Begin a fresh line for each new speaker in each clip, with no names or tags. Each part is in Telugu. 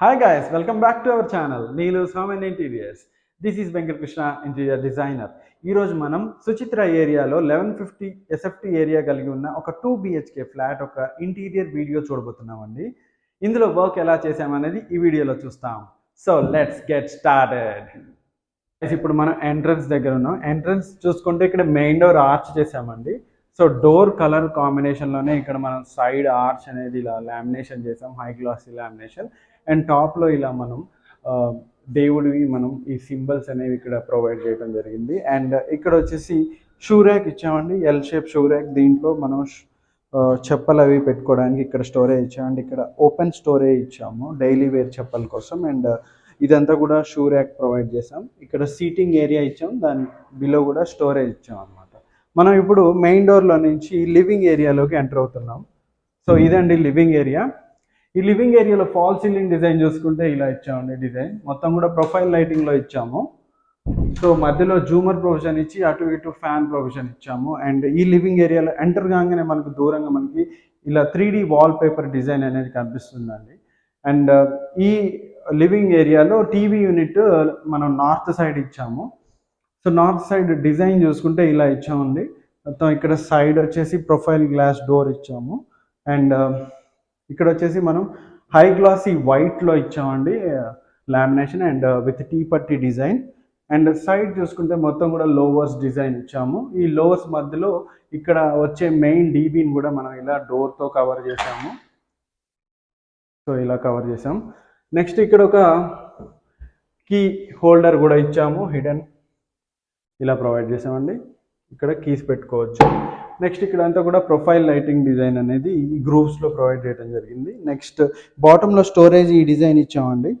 Hi guys welcome back to our channel Neelu Home interiors this This Venkatakrishna interior designer ఈరోజు మనం సుచిత్ర ఏరియాలో లెవెన్ ఫిఫ్టీ ఎస్ఎఫ్టీ ఏరియా కలిగి ఉన్న ఒక టూ బిహెచ్కే ఫ్లాట్ ఒక ఇంటీరియర్ వీడియో చూడబోతున్నామండి. ఇందులో వర్క్ ఎలా చేసామనేది ఈ వీడియోలో చూస్తాం. సో లెట్స్ గెట్ స్టార్టెడ్ ఇప్పుడు మనం ఎంట్రన్స్ దగ్గర ఉన్నాం. ఎంట్రన్స్ చూసుకుంటే ఇక్కడ మెయిన్ డోర్ ఆర్చ్ చేసామండి సో డోర్ కలర్ కాంబినేషన్లోనే ఇక్కడ మనం సైడ్ ఆర్చ్ అనేది ఇలా లామినేషన్ చేసాం హై గ్లాసీ లామినేషన్ అండ్ టాప్లో ఇలా మనం దేవుడివి మనం ఈ సింబల్స్ అనేవి ఇక్కడ ప్రొవైడ్ చేయడం జరిగింది. అండ్ ఇక్కడ వచ్చేసి షూ ర్యాక్ ఇచ్చామండి. ఎల్ షేప్ షూ ర్యాక్ దీంట్లో మనం చెప్పలు అవి పెట్టుకోవడానికి ఇక్కడ స్టోరేజ్ ఇచ్చామండి. ఇక్కడ ఓపెన్ స్టోరేజ్ ఇచ్చాము డైలీ వేర్ చెప్పల కోసం. అండ్ ఇదంతా కూడా షూ ర్యాక్ ప్రొవైడ్ చేసాం ఇక్కడ సీటింగ్ ఏరియా ఇచ్చాం. దాని బిలో కూడా స్టోరేజ్ ఇచ్చాం అనమాట మనం ఇప్పుడు మెయిన్ డోర్లో నుంచి లివింగ్ ఏరియాలోకి ఎంటర్ అవుతున్నాం. సో ఇదండి లివింగ్ ఏరియా. ఈ లివింగ్ ఏరియాలో ఫాల్ సీలింగ్ డిజైన్ చూసుకుంటే ఇలా ఇచ్చామండి డిజైన్. మొత్తం కూడా ప్రొఫైల్ లైటింగ్లో ఇచ్చాము. సో మధ్యలో జూమర్ ప్రొవిజన్ ఇచ్చి అటు ఇటు ఫ్యాన్ ప్రొవిజన్ ఇచ్చాము. అండ్ ఈ లివింగ్ ఏరియాలో ఎంటర్ కాగానే మనకు దూరంగా మనకి ఇలా three D wall paper design అనేది కనిపిస్తుందండి. అండ్ ఈ లివింగ్ ఏరియాలో టీవీ యూనిట్ మనం నార్త్ సైడ్ ఇచ్చాము. సో నార్త్ సైడ్ డిజైన్ చూసుకుంటే ఇలా ఇచ్చామండి. మొత్తం ఇక్కడ సైడ్ వచ్చేసి ప్రొఫైల్ గ్లాస్ డోర్ ఇచ్చాము. అండ్ ఇక్కడ వచ్చేసి మనం హై గ్లాసీ వైట్లో ఇచ్చామండి లామినేషన్ అండ్ విత్ టీ పట్టి డిజైన్. అండ్ సైడ్ చూసుకుంటే మొత్తం కూడా లోవర్స్ డిజైన్ ఇచ్చాము. ఈ లోవర్స్ మధ్యలో ఇక్కడ వచ్చే మెయిన్ డీబీని కూడా మనం ఇలా డోర్తో కవర్ చేసాము సో ఇలా కవర్ చేసాం నెక్స్ట్ ఇక్కడ ఒక కీ హోల్డర్ కూడా ఇచ్చాము హిడెన్. ఇలా ప్రొవైడ్ చేసామండి ఇక్కడ కీస్ పెట్టుకోవచ్చు. నెక్స్ట్ ఇక్కడ అంతా కూడా ప్రొఫైల్ లైటింగ్ డిజైన్ అనేది ఈ గ్రూప్స్లో ప్రొవైడ్ చేయడం జరిగింది. నెక్స్ట్ బాటంలో స్టోరేజ్ ఈ డిజైన్ ఇచ్చామండి.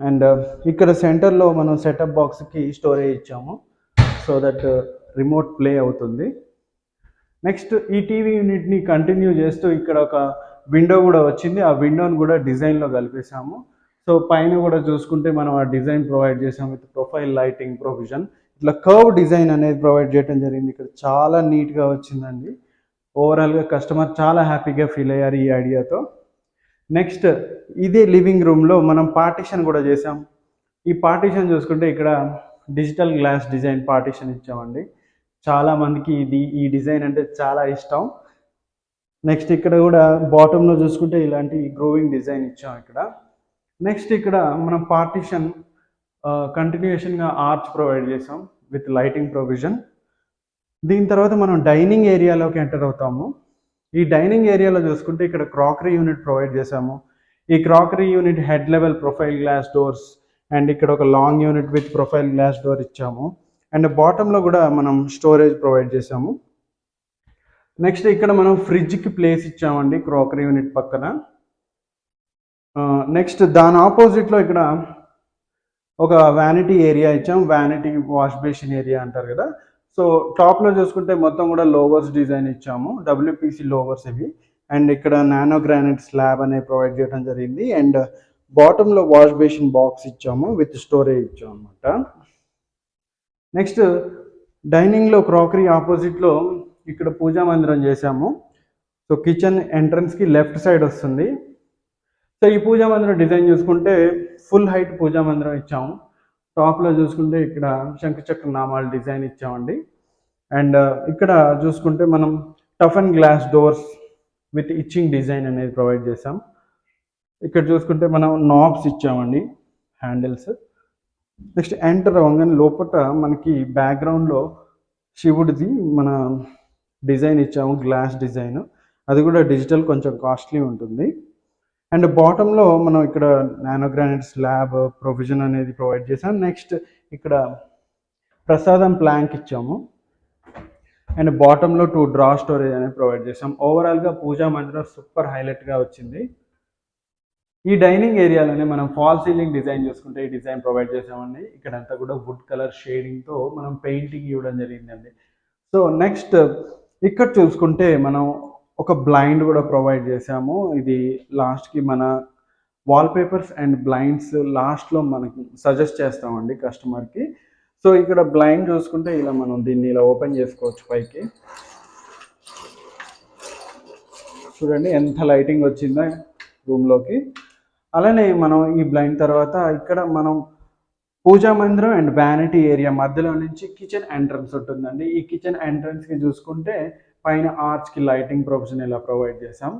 అండ్ uh, ఇక్కడ సెంటర్లో మనం సెటప్ బాక్స్కి స్టోరేజ్ ఇచ్చాము. So that uh, remote play అవుతుంది. నెక్స్ట్ ఈ టీవీ యూనిట్ని కంటిన్యూ చేస్తూ ఇక్కడ ఒక విండో కూడా వచ్చింది. ఆ విండోని కూడా డిజైన్లో కలిపేసాము సో పైన కూడా చూసుకుంటే మనం ఆ డిజైన్ ప్రొవైడ్ చేసాం విత్ ప్రొఫైల్ లైటింగ్ ప్రొవిజన్. ఇట్లా కర్వ్ డిజైన్ అనేది ప్రొవైడ్ చేయడం జరిగింది. ఇక్కడ చాలా నీట్గా వచ్చిందండి. ఓవరాల్గా కస్టమర్ చాలా హ్యాపీగా ఫీల్ అయ్యారు ఈ ఐడియాతో నెక్స్ట్ ఇదే లివింగ్ రూమ్లో మనం పార్టిషన్ కూడా చేసాం ఈ పార్టిషన్ చూసుకుంటే ఇక్కడ డిజిటల్ గ్లాస్ డిజైన్ పార్టిషన్ ఇచ్చామండి. చాలా మందికి ఇది ఈ డిజైన్ అంటే చాలా ఇష్టం. నెక్స్ట్ ఇక్కడ కూడా బాటంలో చూసుకుంటే ఇలాంటి గ్రోవింగ్ డిజైన్ ఇచ్చాం ఇక్కడ. నెక్స్ట్ ఇక్కడ మనం పార్టిషన్ కంటిన్యూషన్గా ఆర్చ్ ప్రొవైడ్ చేసాం విత్ లైటింగ్ ప్రొవిజన్ దీని తర్వాత మనం డైనింగ్ ఏరియాలోకి ఎంటర్ అవుతాము. ఈ డైనింగ్ ఏరియాలో చూసుకుంటే ఇక్కడ క్రాకరీ యూనిట్ ప్రొవైడ్ చేసాము ఈ crockery unit head level profile glass doors and ఇక్కడ ఒక long unit with profile glass door ఇచ్చాము. అండ్ బాటంలో కూడా మనం స్టోరేజ్ ప్రొవైడ్ చేసాము నెక్స్ట్ ఇక్కడ మనం ఫ్రిడ్జ్కి ప్లేస్ ఇచ్చామండి క్రాకరీ యూనిట్ పక్కన. నెక్స్ట్ దాని ఆపోజిట్లో ఇక్కడ ఒక వ్యానిటీ ఏరియా ఇచ్చాం వ్యానిటీ వాష్ బేసిన్ ఏరియా అంటారు కదా. సో టాప్లో చూసుకుంటే మొత్తం కూడా లోవర్స్ డిజైన్ ఇచ్చాము డబ్ల్యూపీసీ లోవర్స్ ఇవి. అండ్ ఇక్కడ నానో గ్రానైట్ స్లాబ్ అనేది ప్రొవైడ్ చేయడం జరిగింది. అండ్ బాటంలో వాష్ బేసిన్ బాక్స్ ఇచ్చాము విత్ స్టోరేజ్ ఇచ్చాము అనమాట నెక్స్ట్ డైనింగ్లో క్రాకరీ ఆపోజిట్లో ఇక్కడ పూజా మందిరం చేసాము సో కిచెన్ ఎంట్రన్స్కి లెఫ్ట్ సైడ్ వస్తుంది. సో ఈ పూజా మందిరం డిజైన్ చూసుకుంటే ఫుల్ హైట్ పూజా మందిరం ఇచ్చాము. టాప్లో చూసుకుంటే ఇక్కడ శంఖచక్ర నామాల డిజైన్ ఇచ్చామండి. అండ్ uh, ఇక్కడ చూసుకుంటే మనం tough and glass doors with etching design అనేది ప్రొవైడ్ చేసాం ఇక్కడ చూసుకుంటే మనం నాబ్స్ ఇచ్చామండి హ్యాండిల్స్ నెక్స్ట్ ఎంటర్ అవ్వగానే లోపల మనకి బ్యాక్గ్రౌండ్లో శివుడిది మన డిజైన్ ఇచ్చాము గ్లాస్ డిజైన్ అది కూడా డిజిటల్ కొంచెం కాస్ట్లీ ఉంటుంది. అండ్ బాటంలో మనం ఇక్కడ నానోగ్రానైట్ స్లాబ్ ప్రొవిజన్ అనేది ప్రొవైడ్ చేసాం నెక్స్ట్ ఇక్కడ ప్రసాదం ప్లాంక్ ఇచ్చాము. అండ్ బాటంలో టూ డ్రా స్టోరేజ్ అనేది ప్రొవైడ్ చేసాం ఓవరాల్గా పూజా మందిరం సూపర్ హైలైట్గా వచ్చింది. ఈ డైనింగ్ ఏరియాలోనే మనం ఫాల్ సీలింగ్ డిజైన్ చేసుకుంటే ఈ డిజైన్ ప్రొవైడ్ చేసామండి ఇక్కడంతా కూడా వుడ్ కలర్ షేడింగ్తో మనం పెయింటింగ్ ఇవ్వడం జరిగిందండి. సో నెక్స్ట్ ఇక్కడ చూసుకుంటే మనం ఒక బ్లైండ్ కూడా ప్రొవైడ్ చేసాము ఇది లాస్ట్కి మన వాల్ పేపర్స్ అండ్ బ్లైండ్స్ లాస్ట్లో మనకి సజెస్ట్ చేస్తామండి కస్టమర్కి సో ఇక్కడ బ్లైండ్ చూసుకుంటే ఇలా మనం దీన్ని ఇలా ఓపెన్ చేసుకోవచ్చు పైకి. చూడండి ఎంత లైటింగ్ వచ్చిందో రూమ్లోకి అలానే మనం ఈ బ్లైండ్ తర్వాత ఇక్కడ మనం పూజా మందిరం అండ్ వ్యానిటీ ఏరియా మధ్యలో నుంచి కిచెన్ ఎంట్రన్స్ ఉంటుందండి. ఈ కిచెన్ ఎంట్రన్స్కి చూసుకుంటే పైన ఆర్చ్కి లైటింగ్ ప్రొఫెషన్ ఇలా ప్రొవైడ్ చేసాం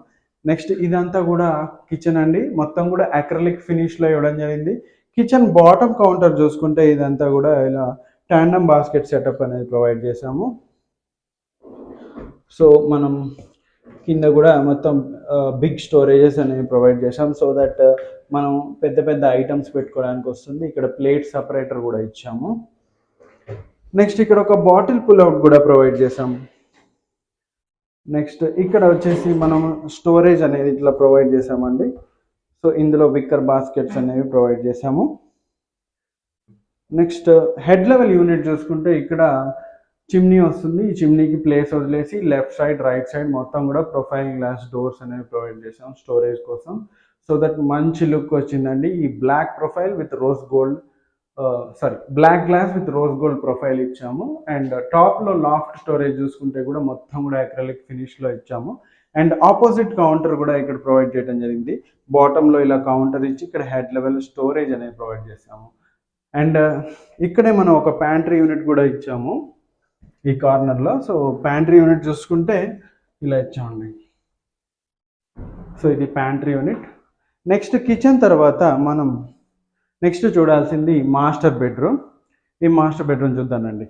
నెక్స్ట్ ఇదంతా కూడా కిచెన్ అండి. మొత్తం కూడా అక్రలిక్ ఫినిష్లో ఇవ్వడం జరిగింది. కిచెన్ బాటమ్ కౌంటర్ చూసుకుంటే ఇదంతా కూడా ఇలా ట్యాండమ్ బాస్కెట్ సెటప్ అనేది ప్రొవైడ్ చేసాము సో మనం కింద కూడా మొత్తం బిగ్ స్టోరేజెస్ అనేవి ప్రొవైడ్ చేసాం సో దట్ మనం పెద్ద పెద్ద ఐటమ్స్ పెట్టుకోవడానికి వస్తుంది. ఇక్కడ ప్లేట్ సపరేటర్ కూడా ఇచ్చాము. నెక్స్ట్ ఇక్కడ ఒక బాటిల్ పుల్అవుట్ కూడా ప్రొవైడ్ చేసాం నెక్స్ట్ ఇక్కడ వచ్చేసి మనం స్టోరేజ్ అనేది ఇట్లా ప్రొవైడ్ చేసామండి సో ఇందులో విక్కర్ బాస్కెట్స్ అనేవి ప్రొవైడ్ చేసాము నెక్స్ట్ హెడ్ లెవెల్ యూనిట్ చూసుకుంటే ఇక్కడ చిమ్నీ వస్తుంది. ఈ చిమ్నీకి ప్లేస్ వదిలేసి లెఫ్ట్ సైడ్ రైట్ సైడ్ మొత్తం కూడా ప్రొఫైల్ గ్లాస్ డోర్స్ అనేవి ప్రొవైడ్ చేసాం స్టోరేజ్ కోసం. సో దట్ మంచి లుక్ వచ్చిందండి. ఈ black profile with rose gold sorry black glass with rose gold profile ఇచ్చాము. అండ్ టాప్లో లాఫ్ట్ స్టోరేజ్ చూసుకుంటే కూడా మొత్తం కూడా అక్రలిక్ ఫినిష్లో ఇచ్చాము. అండ్ ఆపోజిట్ కౌంటర్ కూడా ఇక్కడ ప్రొవైడ్ చేయడం జరిగింది. బాటంలో ఇలా కౌంటర్ ఇచ్చి ఇక్కడ హెడ్ లెవెల్ స్టోరేజ్ అనేది ప్రొవైడ్ చేసాము అండ్ ఇక్కడే మనం ఒక ప్యాంట్రీ యూనిట్ కూడా ఇచ్చాము ఈ కార్నర్లో సో ప్యాంట్రీ యూనిట్ చూసుకుంటే ఇలా ఇచ్చామండి. సో ఇది ప్యాంట్రీ యూనిట్ నెక్స్ట్ కిచెన్ తర్వాత మనం నెక్స్ట్ చూడాల్సింది మాస్టర్ బెడ్రూమ్. ఈ మాస్టర్ బెడ్రూమ్ చూద్దానండి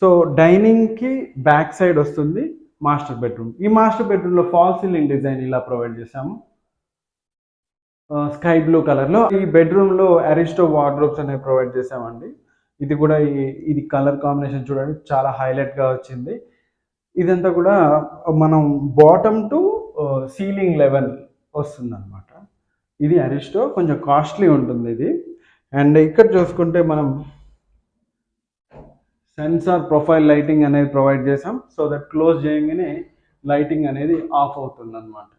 సో డైనింగ్కి బ్యాక్ సైడ్ వస్తుంది మాస్టర్ బెడ్రూమ్. ఈ మాస్టర్ బెడ్రూమ్లో ఫాల్ సీలింగ్ డిజైన్ ఇలా ప్రొవైడ్ చేసాము స్కై బ్లూ కలర్లో. ఈ బెడ్రూమ్లో అరిస్టో వార్డ్రోబ్స్ అనేవి ప్రొవైడ్ చేసామండి ఇది కూడా ఈ- ఇది కలర్ కాంబినేషన్ చూడండి చాలా హైలైట్గా వచ్చింది. ఇదంతా కూడా మనం బాటమ్ టు సీలింగ్ లెవెల్ వస్తుంది ఇది అరిస్టో కొంచెం కాస్ట్లీ ఉంటుంది ఇది. అండ్ ఇక్కడ చూసుకుంటే మనం సెన్సార్ ప్రొఫైల్ లైటింగ్ అనేది ప్రొవైడ్ చేసాం సో దట్ క్లోజ్ చేయగానే లైటింగ్ అనేది ఆఫ్ అవుతుంది అనమాట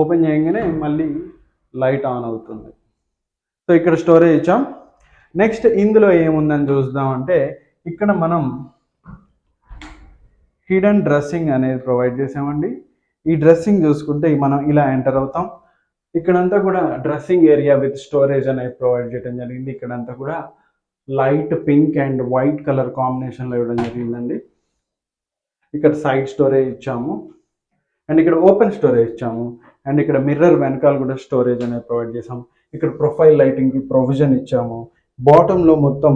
ఓపెన్ చేయగానే మళ్ళీ లైట్ ఆన్ అవుతుంది. సో ఇక్కడ స్టోరేజ్ ఇచ్చాం. నెక్స్ట్ ఇందులో ఏముందని చూద్దామంటే ఇక్కడ మనం హిడెన్ డ్రెస్సింగ్ అనేది ప్రొవైడ్ చేసామండి ఈ డ్రెస్సింగ్ చూసుకుంటే మనం ఇలా ఎంటర్ అవుతాం. ఇక్కడంతా కూడా డ్రెస్సింగ్ ఏరియా విత్ స్టోరేజ్ అనేది ప్రొవైడ్ చేయడం జరిగింది. ఇక్కడంతా కూడా light pink and white colour కాంబినేషన్లో ఇవ్వడం జరిగిందండి. ఇక్కడ సైడ్ స్టోరేజ్ ఇచ్చాము. అండ్ ఇక్కడ ఓపెన్ స్టోరేజ్ ఇచ్చాము. అండ్ ఇక్కడ మిర్రర్ వెనకాల కూడా స్టోరేజ్ అనేది ప్రొవైడ్ చేసాం ఇక్కడ ప్రొఫైల్ లైటింగ్కి ప్రొవిజన్ ఇచ్చాము. బాటంలో మొత్తం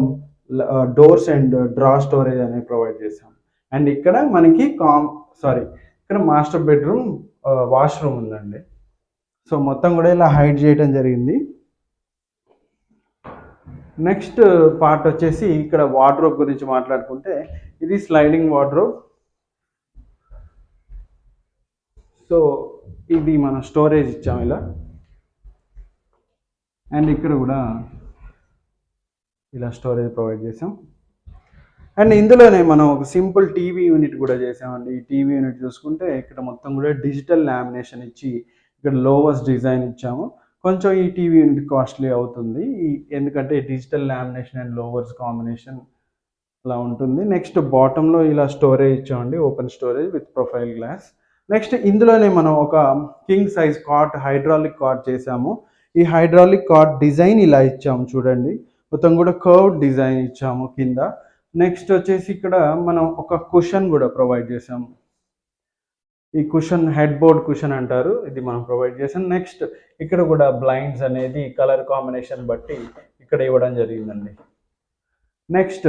డోర్స్ అండ్ డ్రా స్టోరేజ్ అనేది ప్రొవైడ్ చేసాం అండ్ ఇక్కడ మనకి కామ్ సారీ ఇక్కడ మాస్టర్ బెడ్రూమ్ వాష్రూమ్ ఉందండి. సో మొత్తం కూడా ఇలా హైడ్ చేయడం జరిగింది. నెక్స్ట్ పార్ట్ వచ్చేసి ఇక్కడ వార్డ్రోబ్ గురించి మాట్లాడుకుంటే ఇది స్లైడింగ్ వార్డ్రోబ్ సో ఇది మన స్టోరేజ్ ఇచ్చాము ఇలా. అండ్ ఇక్కడ కూడా ఇలా స్టోరేజ్ ప్రొవైడ్ చేసాం. అండ్ ఇందులోనే మనం ఒక సింపుల్ టీవీ యూనిట్ కూడా చేసామండి. ఈ టీవీ యూనిట్ చూసుకుంటే ఇక్కడ మొత్తం కూడా డిజిటల్ లామినేషన్ ఇచ్చి ఇక్కడ లోవెస్ట్ డిజైన్ ఇచ్చాము. కొంచెం ఈ టీవీ యూనిట్ కాస్ట్లీ అవుతుంది. ఈ- ఎందుకంటే digital lamination and louvres combination అలా ఉంటుంది. నెక్స్ట్ బాటంలో ఇలా స్టోరేజ్ ఇచ్చామండి. Open storage with profile glass next ఇందులోనే మనం ఒక king size cot hydraulic cot చేసాము ఈ హైడ్రాలిక్ కాట్ డిజైన్ ఇలా ఇచ్చాము చూడండి. మొత్తం కూడా కర్వ్ డిజైన్ ఇచ్చాము కింద. నెక్స్ట్ వచ్చేసి ఇక్కడ మనం ఒక కుషన్ కూడా ప్రొవైడ్ చేసాము ఈ కుషన్ హెడ్ బోర్డ్ కుషన్ అంటారు. ఇది మనం ప్రొవైడ్ చేసాం. నెక్స్ట్ ఇక్కడ కూడా బ్లైండ్స్ అనేది కలర్ కాంబినేషన్ బట్టి ఇక్కడ ఇవ్వడం జరిగిందండి. నెక్స్ట్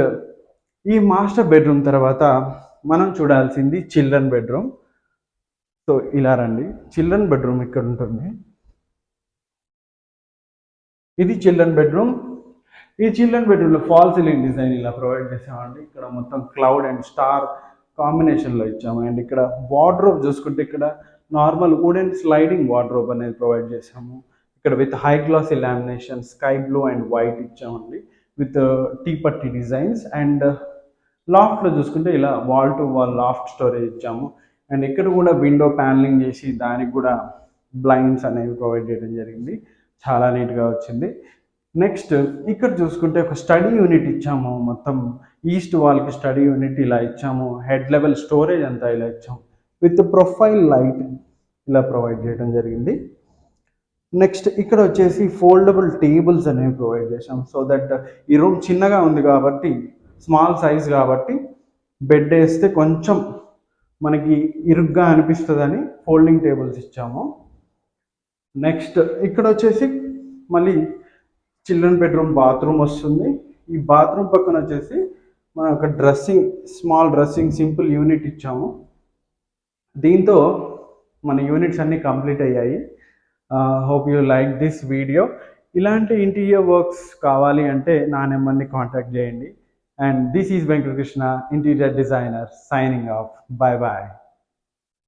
ఈ మాస్టర్ బెడ్రూమ్ తర్వాత మనం చూడాల్సింది చిల్డ్రన్ బెడ్రూమ్ సో ఇలా రండి. చిల్డ్రన్ బెడ్రూమ్ ఇక్కడ ఉంటుంది. ఇది చిల్డ్రన్ బెడ్రూమ్ ఈ చిల్డ్రన్ బెడ్రూమ్లో ఫాల్ సీలింగ్ డిజైన్ ఇలా ప్రొవైడ్ చేసామండి. ఇక్కడ మొత్తం క్లౌడ్ అండ్ స్టార్ కాంబినేషన్లో ఇచ్చాము. అండ్ ఇక్కడ వార్డ్రోబ్ చూసుకుంటే ఇక్కడ నార్మల్ వుడెన్ స్లైడింగ్ వార్డ్రోబ్ అనేది ప్రొవైడ్ చేసాము ఇక్కడ with high glossy lamination sky blue and white ఇచ్చామండి. విత్ టీ పట్టి డిజైన్స్ అండ్ లాఫ్ట్లో చూసుకుంటే ఇలా wall to wall loft storage ఇచ్చాము. అండ్ ఇక్కడ కూడా విండో ప్యానలింగ్ చేసి దానికి కూడా బ్లైండ్స్ అనేవి ప్రొవైడ్ చేయడం జరిగింది. చాలా నీట్గా వచ్చింది. నెక్స్ట్ ఇక్కడ చూసుకుంటే ఒక స్టడీ యూనిట్ ఇచ్చాము మొత్తం. ఈస్ట్ వాల్కి స్టడీ యూనిట్ ఇలా ఇచ్చాము హెడ్ లెవెల్ స్టోరేజ్ అంతా ఇలా ఇచ్చాము. విత్ ప్రొఫైల్ లైట్ ఇలా ప్రొవైడ్ చేయడం జరిగింది. నెక్స్ట్ ఇక్కడ వచ్చేసి ఫోల్డబుల్ టేబుల్స్ అనేవి ప్రొవైడ్ చేసాం సో దట్ ఈ రూమ్ చిన్నగా ఉంది కాబట్టి స్మాల్ సైజ్ కాబట్టి బెడ్ వేస్తే కొంచెం మనకి ఇరుగ్గా అనిపిస్తుందని ఫోల్డింగ్ టేబుల్స్ ఇచ్చాము. నెక్స్ట్ ఇక్కడ వచ్చేసి మళ్ళీ చిల్డ్రన్ బెడ్రూమ్ బాత్రూమ్ వస్తుంది. ఈ బాత్రూమ్ పక్కన వచ్చేసి మనం ఒక dressing small dressing simple unit ఇచ్చాము. దీంతో మన యూనిట్స్ అన్నీ కంప్లీట్ అయ్యాయి. Hope you like this video. ఇలాంటి ఇంటీరియర్ వర్క్స్ కావాలి అంటే నా నెంబర్ని కాంటాక్ట్ చేయండి. And this is Venkatakrishna interior designer signing off. Bye bye